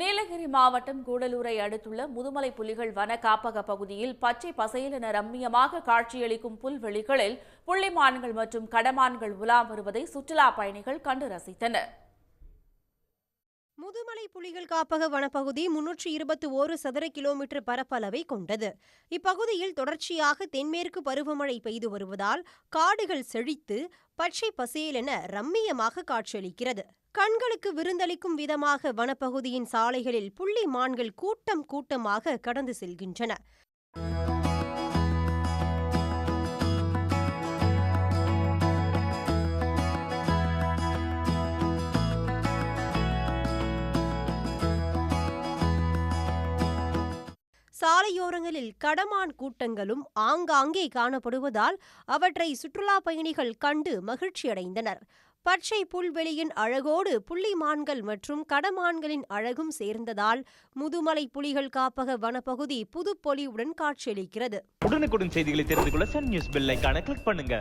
நீலகிரி மாவட்டம் கூடலூரை அடுத்துள்ள முதுமலை புலிகள் வன காப்பக பகுதியில் பச்சை பசையிலென ரம்மியமாக காட்சியளிக்கும் புல்வெளிகளில் புள்ளிமான்கள் மற்றும் கடமான்கள் உலா வருவதை சுற்றுலா பயணிகள் கண்டு ரசித்தனர். முதுமலை புலிகள் காப்பக வனப்பகுதி முன்னூற்றி இருபத்தி ஓரு சதுர கிலோமீட்டர் பரப்பளவை கொண்டது. இப்பகுதியில் தொடர்ச்சியாக தென்மேற்கு பருவமழை பெய்து வருவதால் காடுகள் செழித்து பச்சை பசேலென ரம்மியமாக காட்சியளிக்கிறது. கண்களுக்கு விருந்தளிக்கும் விதமாக வனப்பகுதியின் சாலைகளில் புள்ளி மான்கள் கூட்டம் கூட்டமாக கடந்து செல்கின்றன. சாலையோரங்களில் கடமான் கூட்டங்களும் ஆங்காங்கே காணப்படுவதால் அவற்றை சுற்றுலா பயணிகள் கண்டு மகிழ்ச்சியடைந்தனர். பச்சை புல்வெளியின் அழகோடு புள்ளிமான்கள் மற்றும் கடமான்களின் அழகும் சேர்ந்ததால் முதுமலை புலிகள் காப்பக வனப்பகுதி புதுப்பொலிவுடன் காட்சியளிக்கிறது. உடனுக்குடன் செய்திகளை தெரிந்து கொள்ள சன் நியூஸ் பெல்லைக்கான கிளிக் பண்ணுங்க.